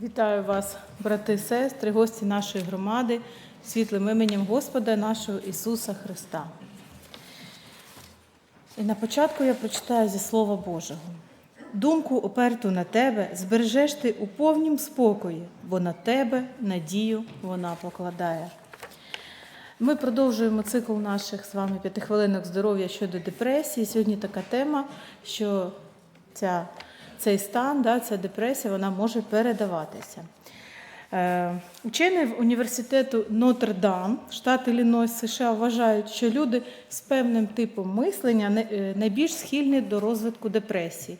Вітаю вас, брати і сестри, гості нашої громади, світлим іменем Господа нашого Ісуса Христа. І на початку я прочитаю зі Слова Божого. Думку оперту на тебе збережеш ти у повнім спокої, бо на тебе надію вона покладає. Ми продовжуємо цикл наших з вами п'ятихвилинок здоров'я щодо депресії. Сьогодні така тема, що ця, цей стан, да, ця депресія, вона може передаватися. Е, Учені в університету Нотр-Дам, штат Іллінойс, США, вважають, що люди з певним типом мислення е, найбільш схильні до розвитку депресії.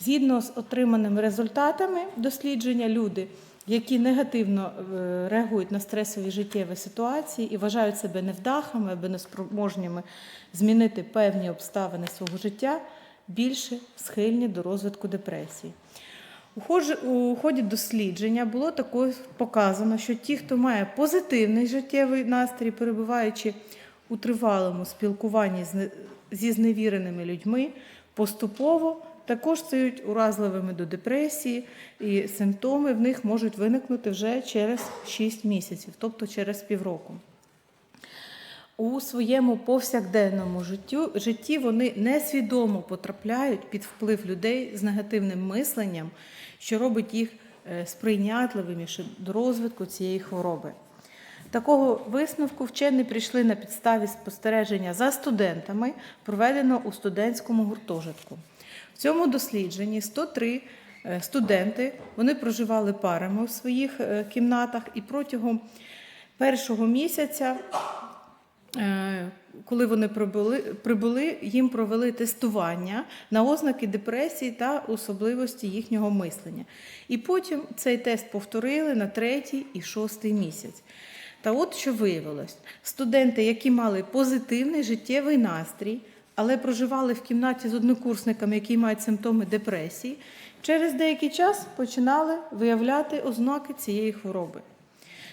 Згідно з отриманими результатами дослідження, люди, які негативно е, реагують на стресові життєві ситуації і вважають себе невдахами або неспроможніми змінити певні обставини свого життя, більше схильні до розвитку депресії. У ході дослідження було також показано, що ті, хто має позитивний життєвий настрій, перебуваючи у тривалому спілкуванні зі зневіреними людьми, поступово також стають уразливими до депресії, і симптоми в них можуть виникнути вже через 6 місяців, тобто через півроку. У своєму повсякденному життю, житті вони несвідомо потрапляють під вплив людей з негативним мисленням, що робить їх е, сприйнятливиміше до розвитку цієї хвороби. Такого висновку вчені прийшли на підставі спостереження за студентами, проведеного у студентському гуртожитку. В цьому дослідженні 103 е, студенти вони проживали парами у своїх е, кімнатах і протягом першого місяця коли вони прибули, прибули, їм провели тестування на ознаки депресії та особливості їхнього мислення. І потім цей тест повторили на третій і шостий місяць. Та от що виявилось: студенти, які мали позитивний життєвий настрій, але проживали в кімнаті з однокурсниками, які мають симптоми депресії, через деякий час починали виявляти ознаки цієї хвороби.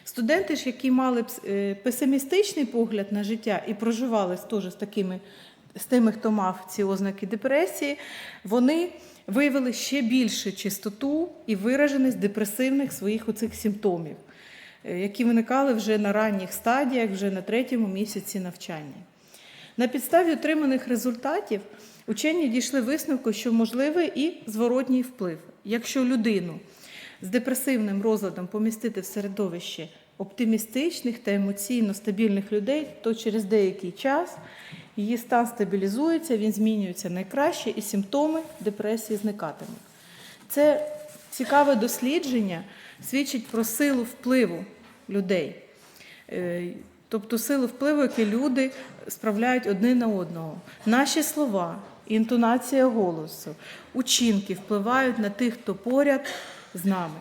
Студенти ж, які мали пс- е, песимістичний погляд на життя і проживали теж з такими з тими, хто мав ці ознаки депресії, вони виявили ще більше чистоту і вираженість депресивних своїх оцих симптомів, е, які виникали вже на ранніх стадіях, вже на третьому місяці навчання. На підставі отриманих результатів учені дійшли висновку, що можливий і зворотній вплив. Якщо людину з депресивним розладом помістити в середовище оптимістичних та емоційно стабільних людей, то через деякий час її стан стабілізується, він змінюється найкраще, і симптоми депресії зникатимуть. Це цікаве дослідження свідчить про силу впливу людей. Е, Тобто силу впливу, які люди справляють одне на одного. Наші слова, інтонація голосу, учинки впливають на тих, хто поряд з нами.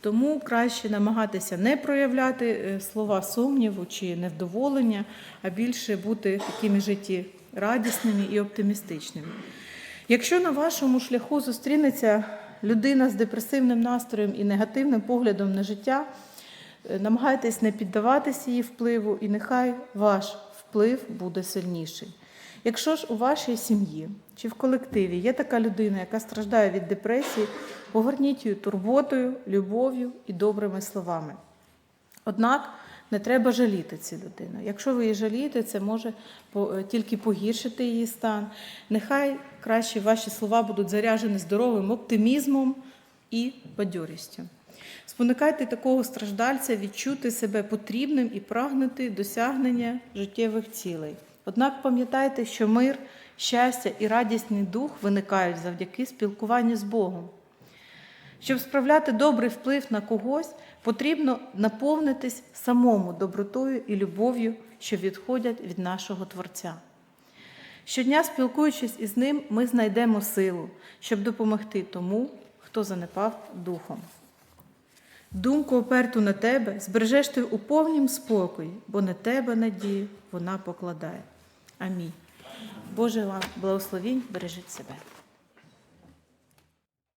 Тому краще намагатися не проявляти е, слова сумніву чи невдоволення, а більше бути такими життєрадісними і оптимістичними. Якщо на вашому шляху зустрінеться людина з депресивним настроєм і негативним поглядом на життя, е, намагайтесь не піддаватися її впливу, і нехай ваш вплив буде сильніший. Якщо ж у вашій сім'ї чи в колективі є така людина, яка страждає від депресії, огорніть її турботою, любов'ю і добрими словами. Однак не треба жаліти цю людину. Якщо ви її жалієте, це може е, тільки погіршити її стан. Нехай краще ваші слова будуть заряжені здоровим оптимізмом і бадьорістю. Спонукайте такого страждальця відчути себе потрібним і прагнути досягнення життєвих цілей. Однак пам'ятайте, що мир, щастя і радісний дух виникають завдяки спілкуванню з Богом. Щоб справляти добрий вплив на когось, потрібно наповнитись самому добротою і любов'ю, що відходять від нашого Творця. Щодня, спілкуючись із ним, ми знайдемо силу, щоб допомогти тому, хто занепав духом. Думку оперту на тебе збережеш ти у повнім спокої, бо на тебе надію вона покладає. Амінь. Боже вам благословінь, бережіть себе.